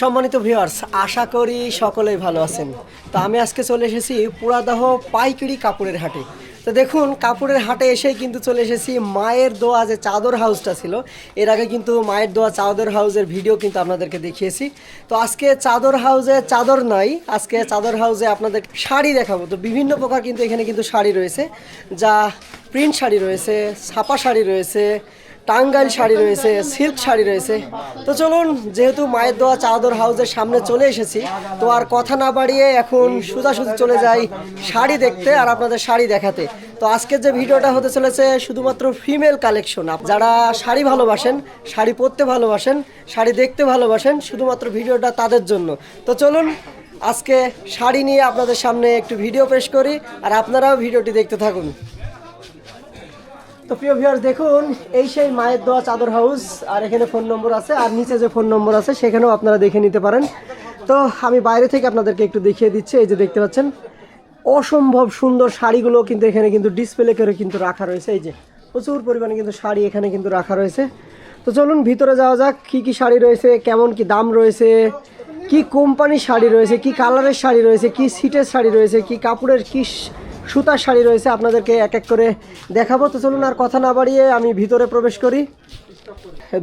সম্মানিত ভিউয়ার্স আশা করি সকলেই ভালো আছেন। তো আমি আজকে চলে এসেছি পুরাদাহ পাইকারি কাপড়ের হাটে। তো দেখুন কাপড়ের হাটে এসেই কিন্তু চলে এসেছি মায়ের দোয়া যে চাদর হাউসটা ছিল। এর আগে কিন্তু মায়ের দোয়া চাদর হাউসের ভিডিও কিন্তু আপনাদেরকে দেখিয়েছি। তো আজকে চাদর হাউসে চাদর নয় আজকে চাদর হাউসে আপনাদের শাড়ি দেখাবো। তো বিভিন্ন প্রকার কিন্তু এখানে কিন্তু শাড়ি রয়েছে। যা প্রিন্ট শাড়ি রয়েছে, ছাপা শাড়ি রয়েছে টাঙ্গাইল শাড়ি রয়েছে, সিল্ক শাড়ি রয়েছে। তো চলুন, যেহেতু মায়ের দোয়া চাদর হাউসের সামনে চলে এসেছি, তো আর কথা না বাড়িয়ে এখন সোজাসুজি চলে যাই শাড়ি দেখতে আর আপনাদের শাড়ি দেখাতে। তো আজকের যে ভিডিওটা হতে চলেছে শুধুমাত্র ফিমেল কালেকশন। যারা শাড়ি ভালোবাসেন, শাড়ি পরতে ভালোবাসেন, শাড়ি দেখতে ভালোবাসেন, শুধুমাত্র ভিডিওটা তাদের জন্য। তো চলুন, আজকে শাড়ি নিয়ে আপনাদের সামনে একটু ভিডিও পেশ করি আর আপনারাও ভিডিওটি দেখতে থাকুন। তো প্রিয় ভিউয়ার্স দেখুন, এই সেই মায়ের দোয়া চাদর হাউস আর এখানে ফোন নম্বর আছে, আর নিচে যে ফোন নম্বর আছে, সেখানেও আপনারা দেখে নিতে পারেন। তো আমি বাইরে থেকে আপনাদেরকে একটু দেখিয়ে দিচ্ছি, এই যে দেখতে পাচ্ছেন, অসম্ভব সুন্দর শাড়িগুলো কিন্তু এখানে কিন্তু ডিসপ্লে করে কিন্তু রাখা রয়েছে, এই যে প্রচুর পরিমাণে কিন্তু শাড়ি এখানে কিন্তু রাখা রয়েছে। তো চলুন, ভিতরে যাওয়া যাক, কি কি শাড়ি রয়েছে, কেমন কি দাম রয়েছে, কি কোম্পানির শাড়ি রয়েছে, কি কালারের শাড়ি রয়েছে, কি সিটের শাড়ি রয়েছে, কি কাপড়ের কি সুতার শাড়ি রয়েছে, আপনাদেরকে এক এক করে দেখাবো। তো চলুন আর কথা না বাড়িয়ে আমি ভিতরে প্রবেশ করি।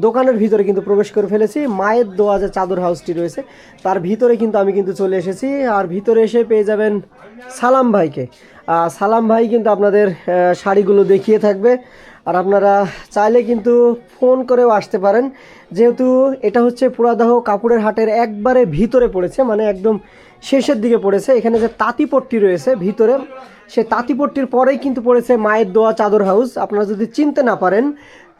দোকানের ভিতরে কিন্তু প্রবেশ করে ফেলেছি। মায়ের দোয়া যে চাদর হাউসটি রয়েছে। তার ভিতরে কিন্তু আমি কিন্তু চলে এসেছি। আর ভিতরে এসে পেয়ে যাবেন সালাম ভাইকে। সালাম ভাই কিন্তু আপনাদের শাড়িগুলো দেখিয়ে থাকবে। আর আপনারা চাইলে কিন্তু ফোন করেও আসতে পারেন। যেহেতু এটা হচ্ছে পুরাদাহ কাপড়ের হাটের একবারে ভিতরে পড়েছে মানে একদম শেষের দিকে পড়েছে। এখানে যে তাঁতিপট্টি রয়েছে ভিতরে, সে তাঁতিপট্টির পরেই কিন্তু পড়েছে মায়ের দোয়া চাদর হাউস। আপনারা যদি চিনতে না পারেন,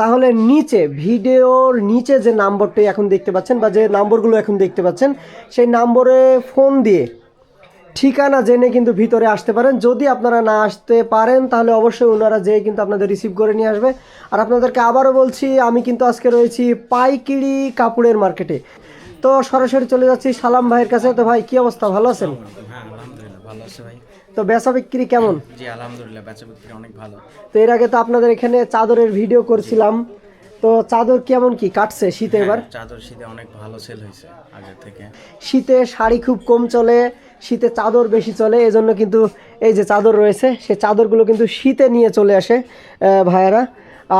তাহলে নিচে, ভিডিওর নিচে যে নাম্বারটি এখন দেখতে পাচ্ছেন বা যে নাম্বারগুলো এখন দেখতে পাচ্ছেন, সেই নম্বরে ফোন দিয়ে ঠিকানা জেনে কিন্তু ভিতরে আসতে পারেন। যদি আপনারা না আসতে পারেন, তাহলে অবশ্যই ওনারা যেয়ে কিন্তু আপনাদের রিসিভ করে নিয়ে আসবে। আর আপনাদেরকে আবারও বলছি, আমি কিন্তু আজকে রয়েছি পাইকিরি কাপড়ের মার্কেটে। তো সরাসরি চলে যাচ্ছি সালাম ভাইয়ের কাছে। তো ভাই কি অবস্থা? ভালো আছেন? হ্যাঁ আলহামদুলিল্লাহ ভালো আছে ভাই। তো বেচা বিক্রি কেমন? জি আলহামদুলিল্লাহ বেচা বিক্রি অনেক ভালো। তো এর আগে তো আপনাদের এখানে চাদরের ভিডিও করছিলাম। তো চাদর কেমন কি? কাটছে শীতে এবার? হ্যাঁ, চাদর শীতে অনেক ভালো সেল হয়েছে আগের থেকে। শীতে শাড়ি খুব কম চলে শীতে চাদর বেশি চলে এজন্য কিন্তু এই যে চাদর রয়েছে সে চাদরগুলো কিন্তু শীতে নিয়ে চলে আসে আহ, ভাইয়ারা।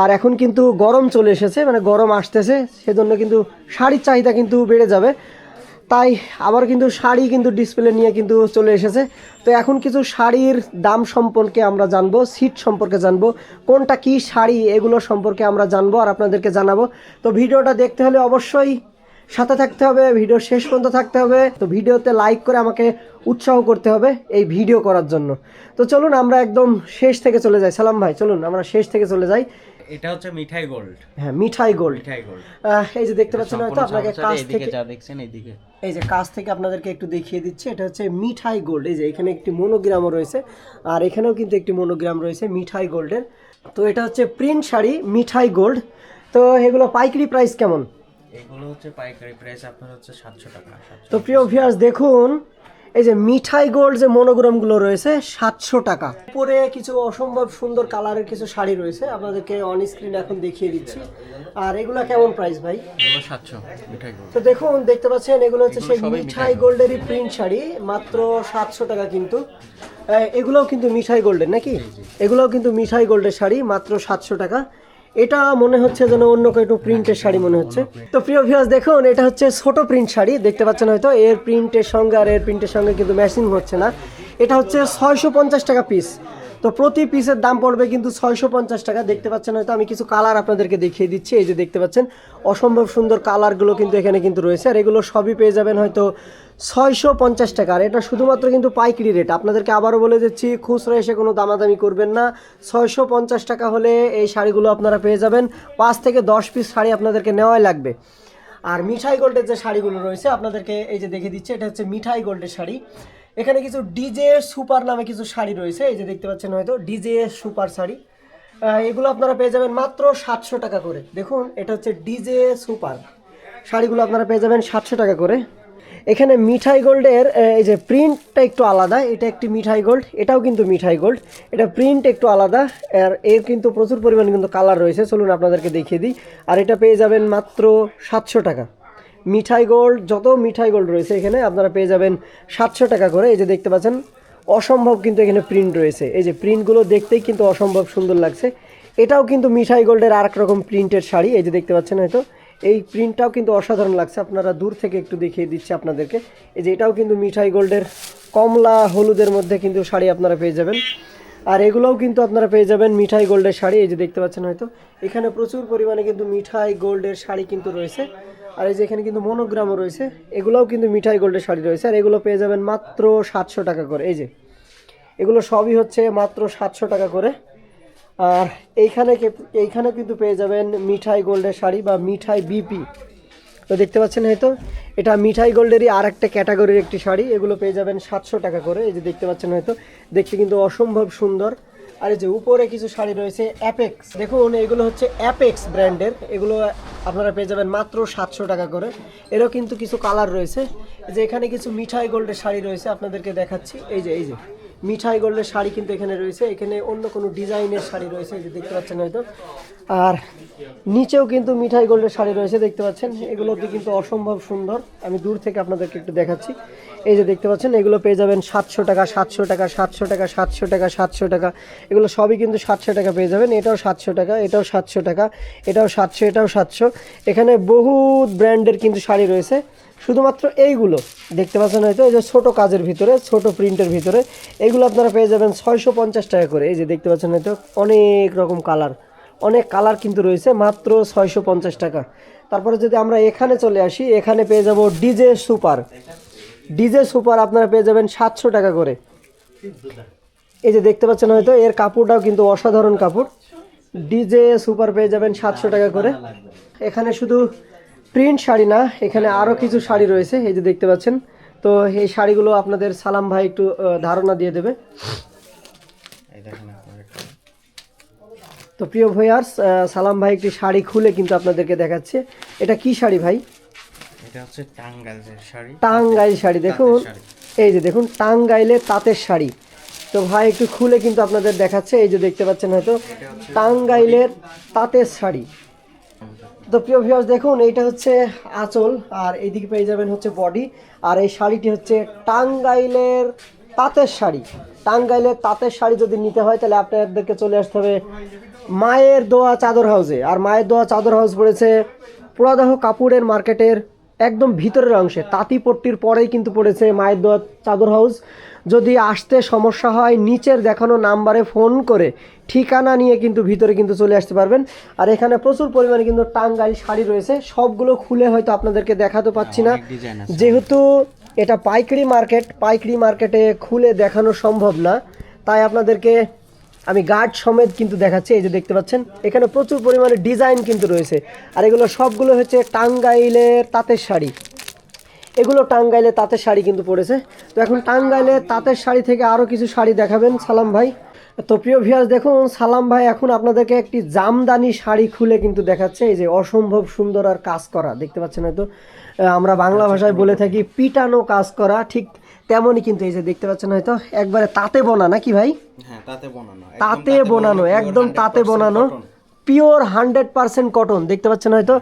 আর এখন কিন্তু গরম চলে এসেছে মানে গরম আসতেছে, সেজন্য কিন্তু শাড়ির চাহিদা কিন্তু বেড়ে যাবে। তাই আবার কিন্তু শাড়ি কিন্তু ডিসপ্লে নিয়ে কিন্তু চলে এসেছে। তো এখন কিছু শাড়ির দাম সম্পর্কে আমরা জানব সিট সম্পর্কে জানব, কোনটা কি শাড়ি, এগুলো সম্পর্কে আমরা জানব আর আপনাদেরকে জানাব। তো ভিডিওটা দেখতে হলে অবশ্যই সাথে থাকতে হবে, ভিডিও শেষ পর্যন্ত থাকতে হবে। তো ভিডিওতে লাইক করে আমাকে উৎসাহ করতে হবে এই ভিডিও করার জন্য। তো চলুন আমরা একদম শেষ থেকে চলে যাই। সালাম ভাই, চলুন আমরা শেষ থেকে চলে যাই। এটা হচ্ছে মিঠাই গোল্ড। হ্যাঁ মিঠাই গোল্ড। মিঠাই গোল্ড। এই যে দেখতে পাচ্ছেন হয়তো আপনাকে কাছ থেকে যা দেখছেন এইদিকে এই যে কাছ থেকে আপনাদেরকে একটু দেখিয়ে দিচ্ছি এটা হচ্ছে মিঠাই গোল্ড। এই যে এখানে একটি মনোগ্রামও রয়েছে আর এখানেও কিন্তু একটি মনোগ্রাম রয়েছে মিঠাই গোল্ডের। তো এটা হচ্ছে প্রিন্ট শাড়ি মিঠাই গোল্ড। তো এগুলো পাইকারি প্রাইস কেমন? এগুলো হচ্ছে পাইকারি প্রাইস আপনার হচ্ছে সাতশো টাকা তো প্রিয় ভিউয়ার্স দেখুন এই যে মিঠাই গোল্ড যে মনোগ্রামগুলো রয়েছে সাতশো টাকা। উপরে কিছু অসম্ভব সুন্দর কালারের কিছু শাড়ি রয়েছে আপনাদেরকে অন স্ক্রিন এখন দেখিয়ে দিচ্ছি। আর এগুলো কেমন প্রাইস ভাই? সাতশো তো দেখুন দেখতে পাচ্ছেন এগুলো হচ্ছে সেই মিঠাই গোল্ডেরই প্রিন্ট শাড়ি মাত্র সাতশো টাকা কিন্তু। এগুলোও কিন্তু মিঠাই গোল্ডের নাকি? এগুলোও কিন্তু মিঠাই গোল্ডের শাড়ি মাত্র সাতশো টাকা। এটা মনে হচ্ছে যেন অন্য কোনো প্রিন্টের শাড়ি মনে হচ্ছে। তো প্রিয় ভিউয়ার্স দেখুন, এটা হচ্ছে ছোট প্রিন্ট শাড়ি, দেখতে পাচ্ছেন হয়তো, এর প্রিন্টের সঙ্গে আর এর প্রিন্টের সঙ্গে কিন্তু ম্যাচিং হচ্ছে না। এটা হচ্ছে ছয়শো পঞ্চাশ টাকা পিস তো প্রতি পিসের দাম পড়বে কিন্তু ছয়শো পঞ্চাশ টাকা। দেখতে পাচ্ছেন হয়তো আমি কিছু কালার আপনাদেরকে দেখিয়ে দিচ্ছি। এই যে দেখতে পাচ্ছেন, অসম্ভব সুন্দর কালারগুলো কিন্তু এখানে কিন্তু রয়েছে। আর এগুলো সবই পেয়ে যাবেন হয়তো ছয়শো পঞ্চাশ টাকা। আর এটা শুধুমাত্র কিন্তু পাইকারি রেট। আপনাদেরকে আবারও বলে দিচ্ছি, খুচরা এসে কোনো দামাদামি করবেন না। ছয়শো পঞ্চাশ টাকা হলে এই শাড়িগুলো আপনারা পেয়ে যাবেন। পাঁচ থেকে দশ পিস শাড়ি আপনাদেরকে নেওয়াই লাগবে। আর মিঠাই গোল্ডের যে শাড়িগুলো রয়েছে, আপনাদেরকে এই যে দেখে দিচ্ছে, এটা হচ্ছে মিঠাই গোল্ডের শাড়ি। এখানে কিছু ডিজে সুপার নামে কিছু শাড়ি রয়েছে, এই যে দেখতে পাচ্ছেন হয়তো ডিজে সুপার শাড়ি। এগুলো আপনারা পেয়ে যাবেন মাত্র সাতশো টাকা করে। দেখুন, এটা হচ্ছে ডিজে সুপার শাড়িগুলো আপনারা পেয়ে যাবেন সাতশো টাকা করে। এখানে মিঠাই গোল্ডের এই যে প্রিন্টটা একটু আলাদা, এটা একটি মিঠাই গোল্ড, এটাও কিন্তু মিঠাই গোল্ড। এটা প্রিন্ট একটু আলাদা, আর এর কিন্তু প্রচুর পরিমাণে কিন্তু কালার রয়েছে, চলুন আপনাদেরকে দেখিয়ে দিই। আর এটা পেয়ে যাবেন মাত্র সাতশো টাকা। মিঠাই গোল্ড, যত মিঠাই গোল্ড রয়েছে এখানে, আপনারা পেয়ে যাবেন সাতশো টাকা করে। এই যে দেখতে পাচ্ছেন, অসম্ভব কিন্তু এখানে প্রিন্ট রয়েছে। এই যে প্রিন্টগুলো দেখতেই কিন্তু অসম্ভব সুন্দর লাগছে। এটাও কিন্তু মিঠাই গোল্ডের আর এক রকম প্রিন্টের শাড়ি। এই যে দেখতে পাচ্ছেন হয়তো, এই প্রিন্টটাও কিন্তু অসাধারণ লাগছে। আপনারা দূর থেকে একটু দেখিয়ে দিচ্ছি আপনাদেরকে। এই যে এটাও কিন্তু মিঠাই গোল্ডের কমলা হলুদের মধ্যে কিন্তু শাড়ি আপনারা পেয়ে যাবেন। আর এগুলোও কিন্তু আপনারা পেয়ে যাবেন মিঠাই গোল্ডের শাড়ি। এই যে দেখতে পাচ্ছেন হয়তো, এখানে প্রচুর পরিমাণে কিন্তু মিঠাই গোল্ডের শাড়ি কিন্তু রয়েছে। আর এই যে এখানে কিন্তু মনোগ্রামও রয়েছে, এগুলোও কিন্তু মিঠাই গোল্ডের শাড়ি রয়েছে, আর এগুলো পেয়ে যাবেন মাত্র সাতশো টাকা করে, এই যে। এগুলো সবই হচ্ছে মাত্র সাতশো টাকা করে। আর এইখানে এইখানে কিন্তু পেয়ে যাবেন মিঠাই গোল্ডের শাড়ি বা মিঠাই বিপি। তো দেখতে পাচ্ছেন হয়তো এটা মিঠাই গোল্ডেরই আর একটা ক্যাটাগরির একটি শাড়ি, এগুলো পেয়ে যাবেন সাতশো টাকা করে, এই যে দেখতে পাচ্ছেন হয়তো দেখতে কিন্তু অসম্ভব সুন্দর। আর এই যে উপরে কিছু শাড়ি রয়েছে অ্যাপেক্স দেখুন, এগুলো হচ্ছে অ্যাপেক্স ব্র্যান্ডের এগুলো আপনারা পেয়ে যাবেন মাত্র সাতশো টাকা করে। এরও কিন্তু কিছু কালার রয়েছে। যে এখানে কিছু মিঠাই গোল্ডের শাড়ি রয়েছে, আপনাদেরকে দেখাচ্ছি। এই যে এই যে। মিঠাই গোল্ডের শাড়ি কিন্তু এখানে রয়েছে। এখানে অন্য কোনো ডিজাইনের শাড়ি রয়েছে যে দেখতে পাচ্ছেন হয়তো। আর নিচেও কিন্তু মিঠাই গোল্ডের শাড়ি রয়েছে, দেখতে পাচ্ছেন। এগুলোতে কিন্তু অসম্ভব সুন্দর। আমি দূর থেকে আপনাদেরকে একটু দেখাচ্ছি। এই যে দেখতে পাচ্ছেন, এগুলো পেয়ে যাবেন সাতশো টাকা সাতশো টাকা সাতশো টাকা সাতশো টাকা সাতশো টাকা। এগুলো সবই কিন্তু সাতশো টাকা পেয়ে যাবেন। এটাও সাতশো টাকা, এটাও সাতশো টাকা, এটাও সাতশো এটাও সাতশো। এখানে বহু ব্র্যান্ডের কিন্তু শাড়ি রয়েছে। শুধুমাত্র এইগুলো। দেখতে পাচ্ছেন হয়তো এই যে ছোটো কাজের ভিতরে, ছোট প্রিন্টের ভিতরে, এগুলো আপনারা পেয়ে যাবেন ছয়শো পঞ্চাশ টাকা করে। এই যে দেখতে পাচ্ছেন হয়তো অনেক রকম কালার, অনেক কালার কিন্তু রয়েছে, মাত্র ছয়শো পঞ্চাশ টাকা। তারপরে যদি আমরা এখানে চলে আসি, এখানে পেয়ে যাব ডিজে সুপার। ডিজে সুপার আপনারা পেয়ে যাবেন সাতশো টাকা করে। এই যে দেখতে পাচ্ছেন হয়তো এর কাপড়টাও কিন্তু অসাধারণ কাপড়। ডিজে সুপার পেয়ে যাবেন সাতশো টাকা করে। এখানে শুধু প্রিন্ট শাড়ি না এখানে আরও কিছু শাড়ি রয়েছে এই যে দেখতে পাচ্ছেন। তো এই শাড়িগুলো আপনাদের সালাম ভাই একটু ধারণা দিয়ে দেবে। তো প্রিয় ভয়ার্স সালাম ভাই একটি শাড়ি খুলে কিন্তু আপনাদেরকে দেখাচ্ছে। এটা কি শাড়ি ভাই? এটা হচ্ছে টাঙ্গাইলের শাড়ি। টাঙ্গাইল শাড়ি দেখুন। এই যে দেখুন টাঙ্গাইলে তাঁতের শাড়ি। তো ভাই একটু খুলে কিন্তু আপনাদের দেখাচ্ছে এই যে দেখতে পাচ্ছেন হয়তো। টাঙ্গাইলের তাঁতের শাড়ি। তো প্রিয় ভিউয়ার্স দেখুন, এইটা হচ্ছে আঁচল, আর এইদিকে পেয়ে যাবেন হচ্ছে বডি আর এই শাড়িটি হচ্ছে টাঙ্গাইলের তাঁতের শাড়ি। টাঙ্গাইলের তাঁতের শাড়ি যদি নিতে হয়, তাহলে আপনাদেরকে চলে আসতে হবে মায়ের দোয়া চাদর হাউসে আর মায়ের দোয়া চাদর হাউস পড়েছে পুরাদহ কাপুরের মার্কেটের একদম ভিতরের অংশে। তাঁতিপট্টির পরেই কিন্তু পড়েছে মায়ের দোয়া চাদর হাউস। যদি আসতে সমস্যা হয় নিচের দেখানো নাম্বারে ফোন করে ঠিকানা নিয়ে কিন্তু ভিতরে কিন্তু চলে আসতে পারবেন। আর এখানে প্রচুর পরিমাণে কিন্তু টাঙ্গাইল শাড়ি রয়েছে। সবগুলো খুলে হয়তো আপনাদেরকে দেখাতে পাচ্ছি না। যেহেতু এটা পাইকারি মার্কেট পাইকারি মার্কেটে খুলে দেখানো সম্ভব না তাই আপনাদেরকে আমি গার্ড সমেত কিন্তু দেখাচ্ছি এই যে দেখতে পাচ্ছেন এখানে প্রচুর পরিমাণে ডিজাইন কিন্তু রয়েছে। আর এগুলো সবগুলো হচ্ছে টাঙ্গাইলের তাঁতের শাড়ি। এগুলো টাঙ্গাইলে তাঁতের শাড়ি কিন্তু পড়েছে। তো এখন টাঙ্গাইলে তাঁতের শাড়ি থেকে আরও কিছু শাড়ি দেখাবেন সালাম ভাই। তো প্রিয় ভিয়াস দেখুন সালাম ভাই এখন আপনাদেরকে একটি জামদানি শাড়ি খুলে কিন্তু দেখাচ্ছে। এই যে অসম্ভব সুন্দর আর কাজ করা দেখতে পাচ্ছেন হয়তো? আমরা বাংলা ভাষায় বলে থাকি পিটানো কাজ করা ঠিক তেমনই কিন্তু এই যে দেখতে পাচ্ছেন হয়তো একবারে তাঁতে বোনা নাকি ভাই? হ্যাঁ তাতে বানানো একদম তাঁতে বোনানো একদম তাঁতে 100% বোনানো পিওর হান্ড্রেড পার্সেন্ট কটন দেখতে পাচ্ছেন হয়তো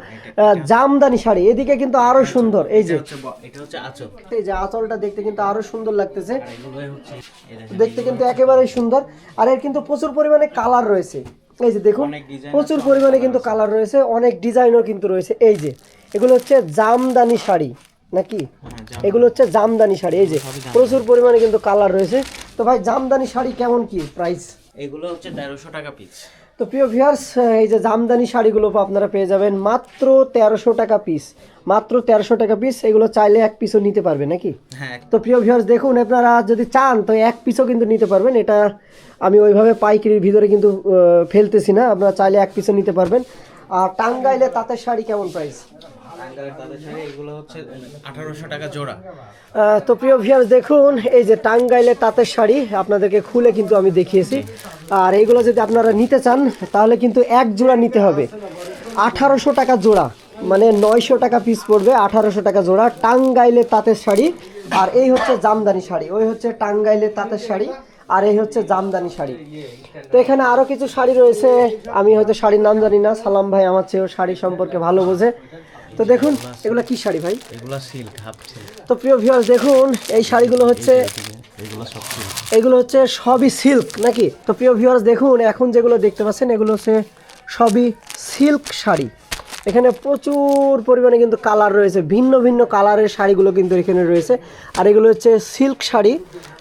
জামদানি শাড়ি এদিকে কিন্তু আরও সুন্দর এই যে। এই যে আঁচলটা দেখতে কিন্তু আরও সুন্দর লাগতেছে। দেখতে কিন্তু একেবারেই সুন্দর আর এর কিন্তু প্রচুর পরিমাণে কালার রয়েছে। এই যে দেখুন প্রচুর পরিমাণে কিন্তু কালার রয়েছে অনেক ডিজাইনও কিন্তু রয়েছে। এই যে এগুলো হচ্ছে জামদানি শাড়ি। নাকি? হ্যাঁ, এগুলো হচ্ছে জামদানি শাড়ি এই যে প্রচুর পরিমাণে কিন্তু কালার রয়েছে। তো ভাই জামদানি শাড়ি কেমন কি প্রাইস এগুলো হচ্ছে তেরোশো টাকা পিস তো প্রিয় ভিউয়ার্স এই যে জামদানি শাড়িগুলো আপনারা পেয়ে যাবেন মাত্র তেরোশো টাকা পিস মাত্র তেরোশো টাকা পিস এগুলো চাইলে এক পিসও নিতে পারবে নাকি? হ্যাঁ। তো প্রিয় ভিউয়ার্স দেখুন আপনারা যদি চান তো এক পিসও কিন্তু নিতে পারবেন। এটা আমি ওইভাবে পাইকারির ভিতরে কিন্তু ফেলতেছি না। আপনারা চাইলে এক পিসও নিতে পারবেন। আর টাঙ্গাইলে তাঁতের শাড়ি কেমন প্রাইস তো প্রিয় ভিউয়ার্স দেখুন, এই যে টাঙ্গাইলে তাঁতের শাড়ি, আপনাদেরকে খুলে কিন্তু আমি দেখিয়েছি। আর এইগুলো যদি আপনারা নিতে চান, তাহলে কিন্তু এক জোড়া নিতে হবে। আঠারোশো টাকা জোড়া মানে নয়শো টাকা পিস পড়বে আঠারোশো টাকা জোড়া টাঙ্গাইলে তাঁতের শাড়ি। আর এই হচ্ছে জামদানি শাড়ি, ওই হচ্ছে টাঙ্গাইলে তাঁতের শাড়ি, আর এই হচ্ছে জামদানি শাড়ি। তো এখানে আরও কিছু শাড়ি রয়েছে, আমি হয়তো শাড়ির নাম জানি না, সালাম ভাই আমার চেয়েও শাড়ি সম্পর্কে ভালো বোঝে। তো দেখুন এগুলো কি শাড়ি ভাই? এগুলা সিল্ক হাফ সিল্ক তো প্রিয় ভিউয়ার্স দেখুন এই শাড়িগুলো হচ্ছে এগুলো সব সিল্ক এগুলো হচ্ছে সবই সিল্ক নাকি? তো প্রিয় ভিউয়ার্স দেখুন এখন যেগুলো দেখতে পাচ্ছেন এগুলো হচ্ছে সবই সিল্ক শাড়ি। এখানে প্রচুর পরিমাণে কিন্তু কালার রয়েছে ভিন্ন ভিন্ন কালারের শাড়িগুলো কিন্তু এখানে রয়েছে। আর এগুলো হচ্ছে সিল্ক শাড়ি।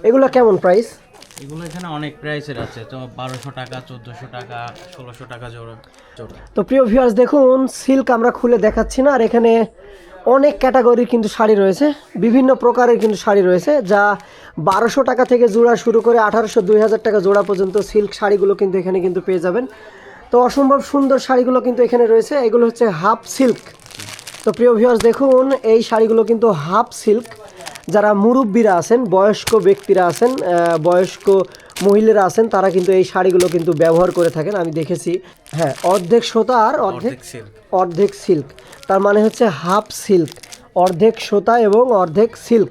এগুলো কেমন প্রাইস এগুলো এখানে অনেক প্রাইসের আছে। তো বারোশো টাকা, চোদ্দোশো টাকা, ষোলোশো টাকা জোড়া তো প্রিয় ভিউয়ার্স দেখুন সিল্ক আমরা খুলে দেখাচ্ছি না, আর এখানে অনেক ক্যাটাগরির কিন্তু শাড়ি রয়েছে। বিভিন্ন প্রকারের কিন্তু শাড়ি রয়েছে, যা বারোশো টাকা থেকে জোড়া শুরু করে আঠারোশো, দুই হাজার টাকা জোড়া পর্যন্ত সিল্ক শাড়িগুলো কিন্তু এখানে কিন্তু পেয়ে যাবেন। তো অসম্ভব সুন্দর শাড়িগুলো কিন্তু এখানে রয়েছে, এগুলো হচ্ছে হাফ সিল্ক তো প্রিয় ভিউয়ার্স দেখুন, এই শাড়িগুলো কিন্তু হাফ সিল্ক যারা মুরব্বীরা আছেন বয়স্ক ব্যক্তিরা আছেন বয়স্ক মহিলারা আছেন তারা কিন্তু এই শাড়িগুলো কিন্তু ব্যবহার করে থাকেন। আমি দেখেছি হ্যাঁ অর্ধেক সোতা আর অর্ধেক অর্ধেক সিল্ক তার মানে হচ্ছে হাফ সিল্ক অর্ধেক সোতা এবং অর্ধেক সিল্ক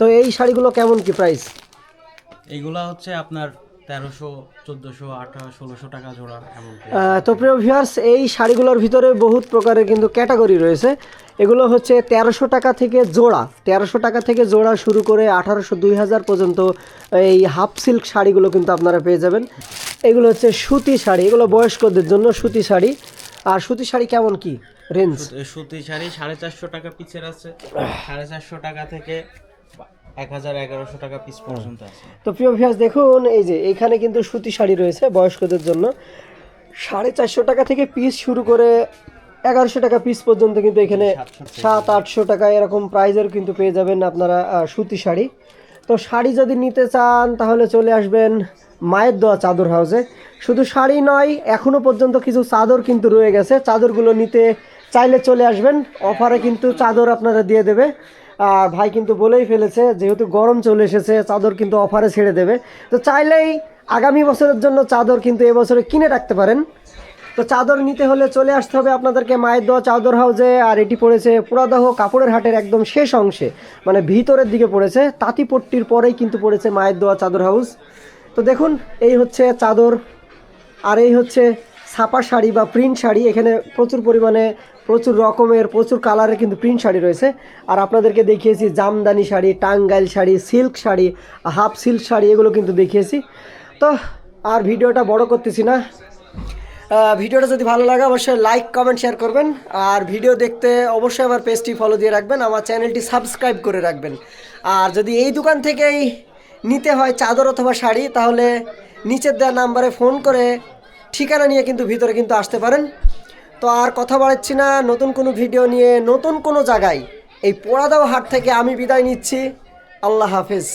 তো এই শাড়িগুলো কেমন কি প্রাইস এইগুলা হচ্ছে আপনার তেরোশো চোদ্দোশো আঠারো ষোলোশো টাকা জোড়া এমন তো প্রিয় ভিউয়ার্স এই শাড়িগুলোর ভিতরে বহুত প্রকারের কিন্তু ক্যাটাগরি রয়েছে। এগুলো হচ্ছে তেরোশো টাকা থেকে জোড়া। তেরোশো টাকা থেকে জোড়া শুরু করে আঠারোশো দুই হাজার পর্যন্ত এই হাফ সিল্ক শাড়িগুলো কিন্তু আপনারা পেয়ে যাবেন। এগুলো হচ্ছে সুতি শাড়ি। এগুলো বয়স্কদের জন্য সুতি শাড়ি। আর সুতি শাড়ি কেমন কি? রেঞ্জ সুতি শাড়ি সাড়ে চারশো টাকা পিসের আছে। সাড়ে চারশো টাকা থেকে টাকা পিস পর্যন্ত আছে। তো প্রিয় ভিউয়ার্স দেখুন এই যে এখানে কিন্তু সুতি শাড়ি রয়েছে বয়স্কদের জন্য। সাড়ে চারশো টাকা থেকে পিস শুরু করে এগারোশো টাকা পিস পর্যন্ত কিন্তু এখানে সাত আটশো টাকা এরকম প্রাইজের কিন্তু পেয়ে যাবেন আপনারা সুতি শাড়ি। তো শাড়ি যদি নিতে চান তাহলে চলে আসবেন মায়ের দোয়া চাদর হাউসে শুধু শাড়ি নয় এখনও পর্যন্ত কিছু চাদর কিন্তু রয়ে গেছে। চাদরগুলো নিতে চাইলে চলে আসবেন। অফারে কিন্তু চাদর আপনারা দিয়ে দেবে। ভাই কিন্তু বলেই ফেলেছে, যেহেতু গরম চলে এসেছে, চাদর কিন্তু অফারে ছেড়ে দেবে। তো চাইলেই আগামী বছরের জন্য চাদর কিন্তু এবছরে কিনে রাখতে পারেন। তো চাদর নিতে হলে চলে আসতে হবে আপনাদেরকে মায়ের দোয়া, চাদর হাউজে, আর এটি পড়েছে পুরাদহ কাপড়ের হাটের একদম শেষ অংশে মানে ভিতরের দিকে পড়েছে। তাঁতিপট্টির পরেই কিন্তু পড়েছে মায়ের দোয়া, চাদর হাউস তো দেখুন, এই হচ্ছে চাদর, আর এই হচ্ছে ছাপা শাড়ি বা প্রিন্ট শাড়ি, এখানে প্রচুর পরিমাণে, প্রচুর রকমের, প্রচুর কালারের কিন্তু প্রিন্ট শাড়ি রয়েছে। আর আপনাদেরকে দেখিয়েছি Jamdani sari, Tangail sari silk sari half silk sari, এগুলো কিন্তু দেখিয়েছি। তো, আর ভিডিওটা বড় করতেছি না। ভিডিওটা যদি ভালো লাগে, অবশ্যই লাইক কমেন্ট শেয়ার করবেন। আর ভিডিও দেখতে অবশ্যই আমার পেজটি ফলো দিয়ে রাখবেন, আমার চ্যানেলটি সাবস্ক্রাইব করে রাখবেন। আর যদি এই দোকান থেকেই নিতে হয় চাদর অথবা শাড়ি, তাহলে নিচের দেওয়া নাম্বারে ফোন করে ঠিকানা নিয়ে কিন্তু ভিতরে কিন্তু আসতে পারেন। তো আর কথা বাড়াচ্ছি না, নতুন কোনো ভিডিও নিয়ে, নতুন কোনো জায়গায় এই পোড়াদাও হাট থেকে আমি বিদায় নিচ্ছি। আল্লাহ হাফেজ।